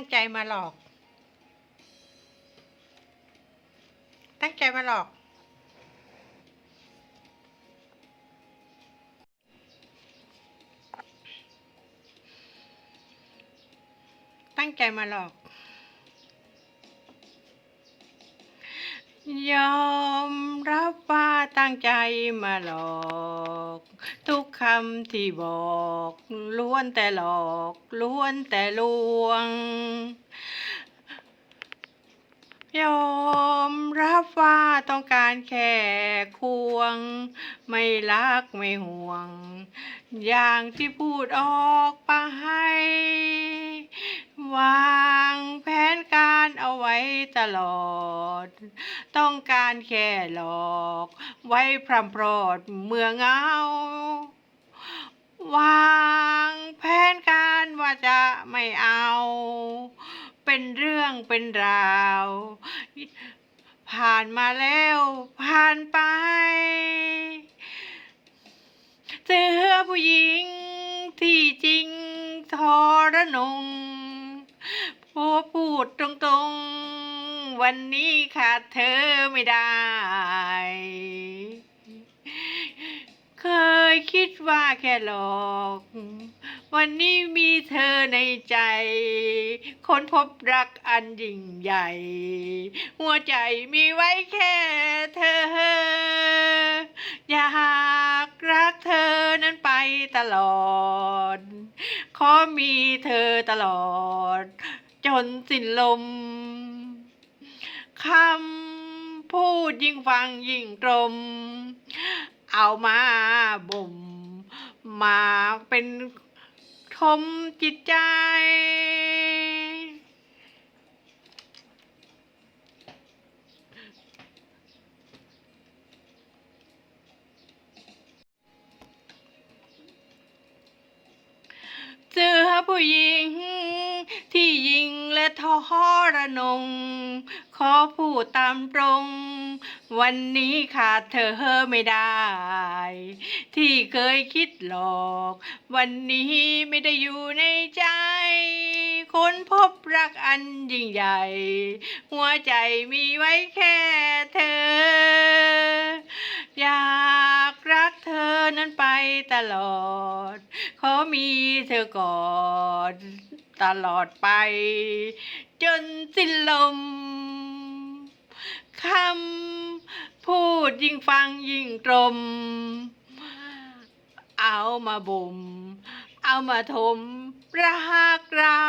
ตั้งใจมาหลอก ตั้งใจมาหลอก ตั้งใจมาหลอกยอมรับว่าตั้งใจมาหลอก ทุกคำที่บอกล้วนแต่หลอกล้วนแต่ลวง ยอมรับว่าต้องการแค่ควง ไม่รักไม่ห่วง อย่างที่พูดออกไปว่า ตลอด ต้องการแค่หลอก ไว้พรำโปรดเมื่อเงาวางแผนการว่าจะไม่เอา เป็นเรื่องเป็นราว ผ่านมาแล้วผ่านไป เจอผู้หญิงที่จริงทรนงพอพูดตรง วันนี้ขาดเธอไม่ได้ เคยคิดว่าแค่หลอก วันนี้มีเธอในใจ คนพบรักอันยิ่งใหญ่ หัวใจมีไว้แค่เธอ อยากรักเธอนั้นไปตลอด ขอมีเธอตลอด จนสิ้นลม คำพูดยิ่งฟังยิ่งตรม เอามาบ่ม มาเป็นทมจิตใจ เจอผู้หญิงที่ยิงและทรนง ขอพูดตามตรง วันนี้ขาดเธอไม่ได้ ที่เคยคิดหลอก วันนี้ไม่ได้อยู่ในใจ คนพบรักอันยิ่งใหญ่ หัวใจมีไว้แค่เธอ อยากรักเธอนั้นไปตลอด ขอมีเธอกอดตลอดไป จนสิ้นลม คำพูดยิ่งฟังยิ่งตรม เอามาบ่ม เอามาถมรักเรา